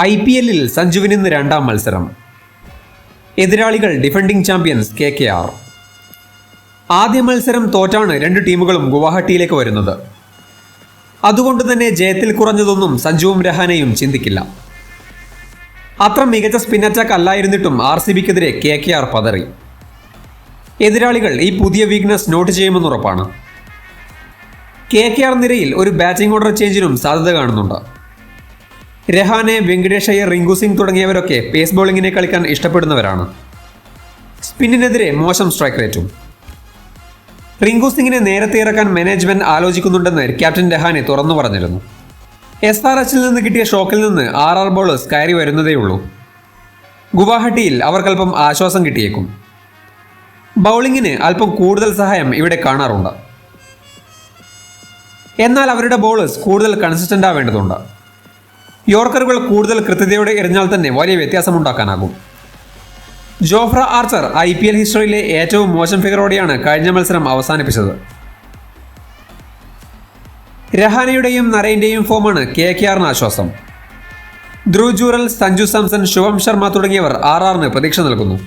I P എല്ലിൽ സഞ്ജുവിന് ഇന്ന് രണ്ടാം മത്സരം. എതിരാളികൾ defending champions K K R. ആദ്യ മത്സരം തോറ്റാണ് രണ്ട് ടീമുകളും ഗുവാഹട്ടിയിലേക്ക് വരുന്നത്. അതുകൊണ്ട് തന്നെ ജയത്തിൽ കുറഞ്ഞതൊന്നും സഞ്ജുവും രഹാനയും ചിന്തിക്കില്ല. അത്ര മികച്ച സ്പിൻ അറ്റാക്ക് അല്ലായിരുന്നിട്ടും ആർ സി ബിക്കെതിരെ കെ കെ ആർ പതറി. എതിരാളികൾ ഈ പുതിയ വീക്ക്നെസ് നോട്ട് ചെയ്യുമെന്നുറപ്പാണ്. കെ കെ ആർ നിരയിൽ ഒരു ബാറ്റിംഗ് ഓർഡർ ചേഞ്ചിനും സാധ്യത കാണുന്നുണ്ട്. രഹാനെ വെങ്കടേഷ് അയ്യർ റിങ്കു സിംഗ് തുടങ്ങിയവരൊക്കെ പേസ് ബോളിങ്ങിനെ കളിക്കാൻ ഇഷ്ടപ്പെടുന്നവരാണ്. സ്പിന്നിനെതിരെ മോശം സ്ട്രൈക്ക് റേറ്റും. റിങ്കു സിംഗിനെ നേരത്തെ ഇറക്കാൻ മാനേജ്മെന്റ് ആലോചിക്കുന്നുണ്ടെന്ന് ക്യാപ്റ്റൻ രഹാനെ തുറന്നു പറഞ്ഞിരുന്നു. എസ് ആർ എച്ചിൽ നിന്ന് കിട്ടിയ ഷോക്കിൽ നിന്ന് ആർ ആർ ബോളേഴ്സ് കയറി വരുന്നതേയുള്ളൂ. ഗുവാഹട്ടിയിൽ അവർക്കല്പം ആശ്വാസം കിട്ടിയേക്കും. ബൗളിങ്ങിന് അല്പം കൂടുതൽ സഹായം ഇവിടെ കാണാറുണ്ട്. എന്നാൽ അവരുടെ ബോളേഴ്സ് കൂടുതൽ കൺസിസ്റ്റന്റ് ആവേണ്ടതുണ്ട്. യോർക്കറുകൾ കൂടുതൽ കൃത്യതയോടെ എറിഞ്ഞാൽ തന്നെ വലിയ വ്യത്യാസമുണ്ടാക്കാനാകും. Jofra Archer I P L ഹിസ്റ്ററിയിലെ ഏറ്റവും മോശം ഫിഗറോടെയാണ് കഴിഞ്ഞ മത്സരം അവസാനിപ്പിച്ചത്. രഹാനയുടെയും നരേന്റെയും ഫോമാണ് കെ കെ ആറിന് ആശ്വാസം. ധ്രുവ് ജൂറൽ സഞ്ജു സാംസൺ ശുഭം ശർമ്മ തുടങ്ങിയവർ ആർ ആറിന് പ്രതീക്ഷ നൽകുന്നു.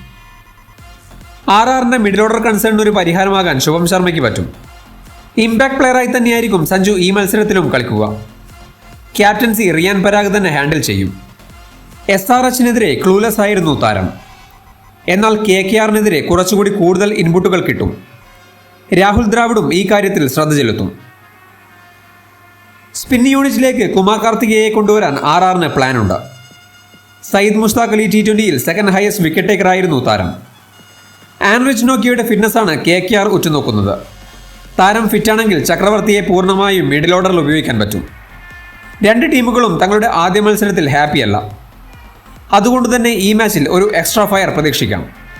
ആർ ആറിന്റെ മിഡിൽ ഓർഡർ കൺസേണിന് ഒരു പരിഹാരമാകാൻ ശുഭം ശർമ്മയ്ക്ക് പറ്റും. ഇമ്പാക്ട് പ്ലെയറായി തന്നെയായിരിക്കും സഞ്ജു ഈ മത്സരത്തിലും കളിക്കുക. ക്യാപ്റ്റൻസി റിയാൻ പരാഗ് തന്നെ ഹാൻഡിൽ ചെയ്യും. എസ് ആർ എച്ചിനെതിരെ ക്ലൂലെസ് ആയിരുന്നു താരം. എന്നാൽ കെ കെ ആറിനെതിരെ കുറച്ചുകൂടി കൂടുതൽ ഇൻപുട്ടുകൾ കിട്ടും. രാഹുൽ ദ്രാവിഡും ഈ കാര്യത്തിൽ ശ്രദ്ധ ചെലുത്തും. സ്പിൻ യൂണിറ്റിലേക്ക് കുമാർ കാർത്തികയെ കൊണ്ടുവരാൻ ആർ ആറിന് പ്ലാനുണ്ട്. സയ്യിദ് മുസ്താഖ് അലി ടി ട്വന്റിയിൽ സെക്കൻഡ് ഹയസ്റ്റ് വിക്കറ്റ് ടേക്കറായിരുന്നു താരം. ആൻറിച്ച് നോക്കിയുടെ ഫിറ്റ്നസ്സാണ് കെ കെ ആർ ഉറ്റുനോക്കുന്നത്. താരം ഫിറ്റാണെങ്കിൽ ചക്രവർത്തിയെ പൂർണമായും മിഡിൽ ഓർഡറിൽ ഉപയോഗിക്കാൻ പറ്റും. രണ്ട് ടീമുകളും തങ്ങളുടെ ആദ്യ മത്സരത്തിൽ ഹാപ്പിയല്ല അതുകൊണ്ട് തന്നെ ഈ മാച്ചിൽ ഒരു എക്സ്ട്രാ ഫയർ പ്രതീക്ഷിക്കാം.